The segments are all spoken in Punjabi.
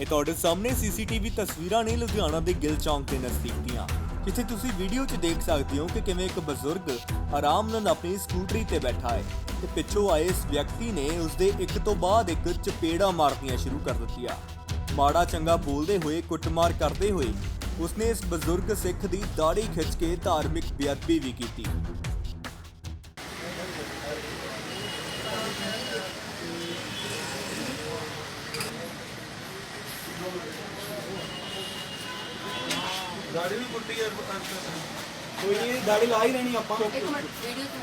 ਇਹ ਤੁਹਾਡੇ ਸਾਹਮਣੇ ਸੀਸੀਟੀਵੀ ਤਸਵੀਰਾਂ ਨੇ ਲੁਧਿਆਣਾ ਦੇ ਗਿੱਲ ਚੌਂਕ ਦੇ ਨਜ਼ਦੀਕ ਦੀਆਂ। ਜਿੱਥੇ ਤੁਸੀਂ ਵੀਡੀਓ 'ਚ ਦੇਖ ਸਕਦੇ ਹੋ ਕਿ ਕਿਵੇਂ ਇੱਕ ਬਜ਼ੁਰਗ ਆਰਾਮ ਨਾਲ ਆਪਣੀ ਸਕੂਟਰੀ ਤੇ ਬੈਠਾ ਹੈ ਤੇ ਪਿੱਛੋਂ ਆਏ ਇਸ ਵਿਅਕਤੀ ਨੇ ਉਸਦੇ ਇੱਕ ਤੋਂ ਬਾਅਦ ਇੱਕ ਚਪੇੜਾ ਮਾਰਨੀਆਂ ਸ਼ੁਰੂ ਕਰ ਦਿੱਤੀਆਂ। ਮਾੜਾ ਚੰਗਾ ਬੋਲਦੇ ਹੋਏ, ਕੁੱਟਮਾਰ ਕਰਦੇ ਹੋਏ ਉਸਨੇ ਇਸ ਬਜ਼ੁਰਗ ਸਿੱਖ ਦੀ ਦਾੜੀ ਖਿੱਚ ਕੇ ਧਾਰਮਿਕ ਬੇਅਦਬੀ ਵੀ ਕੀਤੀ। ਗਾੜੀ ਵੀ ਕੁੱਟੀ ਯਾਰ ਕੋਈ ਨਹੀਂ ਦਾੜੀ ਲਾ ਹੀ ਲੈਣੀ ਆਪਾਂ। ਇੱਕ ਮਿੰਟ ਵੀਡੀਓ ਤੋਂ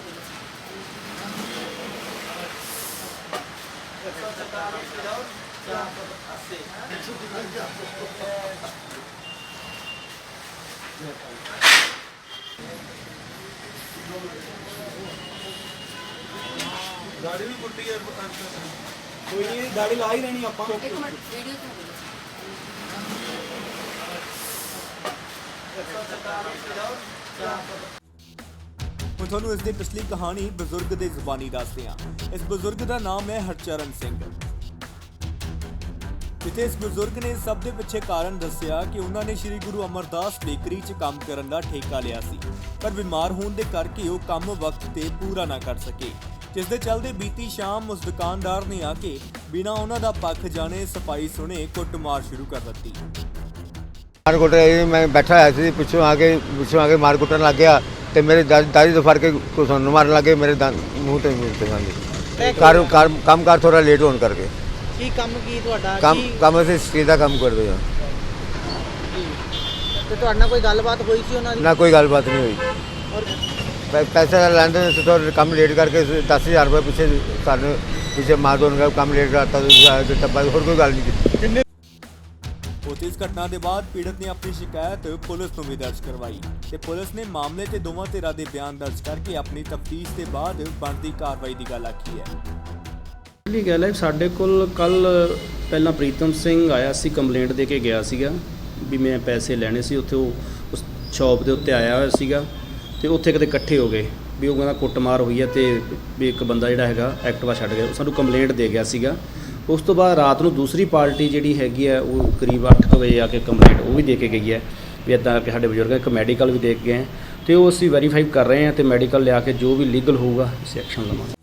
ਗਾੜੀ ਵੀ ਕੁੱਟੀ ਯਾਰ ਕੋਈ ਨਹੀਂ ਦਾੜੀ ਲਾ ਹੀ ਲੈਣੀ ਆਪਾਂ। ਇੱਕ ਮਿੰਟ ਵੀਡੀਓ ਹੁਣ ਤੁਹਾਨੂੰ ਇਸ ਦੀ ਪਿਛਲੀ ਕਹਾਣੀ ਬਜ਼ੁਰਗ ਦੇ ਜ਼ੁਬਾਨੀ ਦੱਸਦੇ ਹਾਂ। ਇਸ ਬਜ਼ੁਰਗ ਦਾ ਨਾਮ ਹੈ ਹਰਚਰਨ ਸਿੰਘ। ਜਿੱਥੇ ਇਸ ਬਜ਼ੁਰਗ ਨੇ ਸਭ ਦੇ ਪਿੱਛੇ ਕਾਰਨ ਦੱਸਿਆ ਕਿ ਉਹਨਾਂ ਨੇ ਸ੍ਰੀ ਗੁਰੂ ਅਮਰਦਾਸ ਬੇਕਰੀ 'ਚ ਕੰਮ ਕਰਨ ਦਾ ਠੇਕਾ ਲਿਆ ਸੀ। ਪਰ ਬਿਮਾਰ ਹੋਣ ਦੇ ਕਰਕੇ ਉਹ ਕੰਮ ਵਕਤ ਤੇ ਪੂਰਾ ਨਾ ਕਰ ਸਕੇ। ਜਿਸ ਦੇ ਚੱਲਦੇ ਬੀਤੀ ਸ਼ਾਮ ਉਸ ਦੁਕਾਨਦਾਰ ਨੇ ਆ ਕੇ ਬਿਨਾਂ ਉਹਨਾਂ ਦਾ ਪੱਖ ਜਾਣੇ ਸਫ਼ਾਈ ਸੁਣੇ ਕੁੱਟਮਾਰ ਸ਼ੁਰੂ ਕਰ ਦਿੱਤੀ। ਮਾਰ ਕੁੱਟ ਰਹੀ ਮੈਂ ਬੈਠਾ ਹੋਇਆ ਸੀ ਪਿੱਛੋਂ ਆ ਕੇ ਪਿੱਛੋਂ ਆ ਕੇ ਮਾਰ ਕੁੱਟਣ ਲੱਗ ਗਿਆ ਤੇ ਮੇਰੇ ਦਾੜੀ ਤੋਂ ਫੜ ਕੇ ਕੁਛ ਨੂੰ ਮਾਰਨ ਲੱਗੇ ਮੇਰੇ ਦੰਦ ਮੂੰਹ ਤੇ ਮੂੰਹ ਤੇ ਸੰਦੇ ਕਾਰ ਕਾਰ- ਕੰਮ ਕਾਰ ਥੋੜਾ ਲੇਟ ਹੋਣ ਕਰਕੇ। ਕੀ ਕੰਮ ਕੀ ਤੁਹਾਡਾ? ਕੰਮ ਕੰਮ ਅਸੀਂ ਸਟੀਲ ਦਾ ਕੰਮ ਕਰਦੇ ਹਾਂ। ਤੇ ਤੁਹਾਡੇ ਨਾਲ ਕੋਈ ਗੱਲਬਾਤ ਹੋਈ ਸੀ ਉਹਨਾਂ ਦੀ? ਨਾ ਕੋਈ ਗੱਲਬਾਤ ਨਹੀਂ ਹੋਈ। ਔਰ ਪੈਸੇ ਲੈਂਦੇ ਨੇ ਤੇ ਥੋੜ੍ਹਾ ਕੰਮ ਲੇਟ ਕਰਕੇ 10000 ਰੁਪਏ ਪਿੱਛੇ ਸਾਨੂੰ ਪਿੱਛੇ ਮਾਰ ਦੋਨ ਕੰਮ ਲੇਟ ਕਰਤਾ ਤੇ ਟੱਪਾ ਹੋਰ ਕੋਈ ਗੱਲ ਨਹੀਂ ਕੀਤੀ। ਉੱਥੇ ਇਸ ਘਟਨਾ ਦੇ ਬਾਅਦ ਪੀੜਤ ਨੇ ਆਪਣੀ ਸ਼ਿਕਾਇਤ ਪੁਲਿਸ ਨੂੰ ਵੀ ਦਰਜ ਕਰਵਾਈ ਤੇ ਪੁਲਿਸ ਨੇ ਮਾਮਲੇ ਤੇ ਦੋਵਾਂ ਧਿਰਾਂ ਦੇ ਬਿਆਨ ਦਰਜ ਕਰਕੇ ਆਪਣੀ ਤਫਤੀਸ਼ ਦੇ ਬਾਅਦ ਬਣਦੀ ਕਾਰਵਾਈ ਦੀ ਗੱਲ ਆਖੀ ਹੈ। ਪਹਿਲੀ ਗੱਲ ਹੈ, ਸਾਡੇ ਕੋਲ ਕੱਲ ਪਹਿਲਾਂ ਪ੍ਰੀਤਮ ਸਿੰਘ ਆਇਆ ਸੀ ਕੰਪਲੇਂਟ ਦੇ ਕੇ ਗਿਆ ਸੀਗਾ ਵੀ ਮੈਂ ਪੈਸੇ ਲੈਣੇ ਸੀ, ਉੱਥੇ ਉਹ ਉਸ ਸ਼ਾਪ ਦੇ ਉੱਤੇ ਆਇਆ ਹੋਇਆ ਸੀਗਾ ਤੇ ਉੱਥੇ ਕਿਤੇ ਇਕੱਠੇ ਹੋ ਗਏ ਵੀ ਉਹ ਕਹਿੰਦਾ ਕੁੱਟਮਾਰ ਹੋਈ ਹੈ ਤੇ ਵੀ ਇੱਕ ਬੰਦਾ ਜਿਹੜਾ ਹੈਗਾ ਐਕਟਿਵਾ ਛੱਡ ਗਿਆ, ਉਹ ਸਾਨੂੰ ਕੰਪਲੇਂਟ ਦੇ ਗਿਆ ਸੀਗਾ ਉਸ ਤੋਂ ਬਾਅਦ ਰਾਤ ਨੂੰ ਦੂਸਰੀ ਪਾਰਟੀ ਜਿਹੜੀ ਹੈਗੀ ਹੈ, ਉਹ ਕਰੀਬ 8 ਵਜੇ ਆ ਕੇ ਕੰਪਲੇਂਟ ਉਹ ਵੀ ਦੇ ਕੇ ਗਈ ਹੈ ਵੀ ਇਦਾਂ ਕਿ ਸਾਡੇ ਬਜ਼ੁਰਗ ਇੱਕ ਮੈਡੀਕਲ ਵੀ ਦੇਖ ਗਏ ਹੈ ਤੇ ਉਹ ਅਸੀਂ ਵੈਰੀਫਾਈ ਕਰ ਰਹੇ ਹਾਂ ਤੇ ਮੈਡੀਕਲ ਲਿਆ ਕੇ ਜੋ ਵੀ ਲੀਗਲ ਹੋਊਗਾ, ਅਸੀਂ ਐਕਸ਼ਨ ਲਵਾਂਗੇ।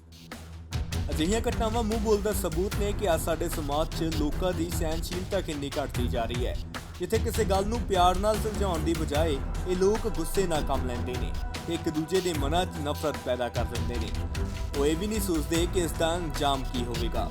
ਅਜਿਹੀਆਂ ਘਟਨਾਵਾਂ ਮੂੰਹ ਬੋਲਦਾ ਸਬੂਤ ਨੇ ਕਿ ਅੱਜ ਸਾਡੇ ਸਮਾਜ 'ਚ ਲੋਕਾਂ ਦੀ ਸਹਿਨਸ਼ੀਲਤਾ ਕਿੰਨੀ ਘਟਦੀ ਜਾ ਰਹੀ ਹੈ। ਜਿੱਥੇ ਕਿਸੇ ਗੱਲ ਨੂੰ ਪਿਆਰ ਨਾਲ ਸਮਝਾਉਣ ਦੀ ਬਜਾਏ ਇਹ ਲੋਕ ਗੁੱਸੇ ਨਾਲ ਕੰਮ ਲੈਂਦੇ ਨੇ ਤੇ ਇੱਕ ਦੂਜੇ ਦੇ ਮਨਾਂ 'ਚ ਨਫ਼ਰਤ ਪੈਦਾ ਕਰ ਦਿੰਦੇ ਨੇ। ਉਹ ਇਹ ਵੀ ਨਹੀਂ ਸੋਚਦੇ ਕਿ ਇਸ ਦਾ ਅੰਜਾਮ ਕੀ ਹੋਵੇਗਾ।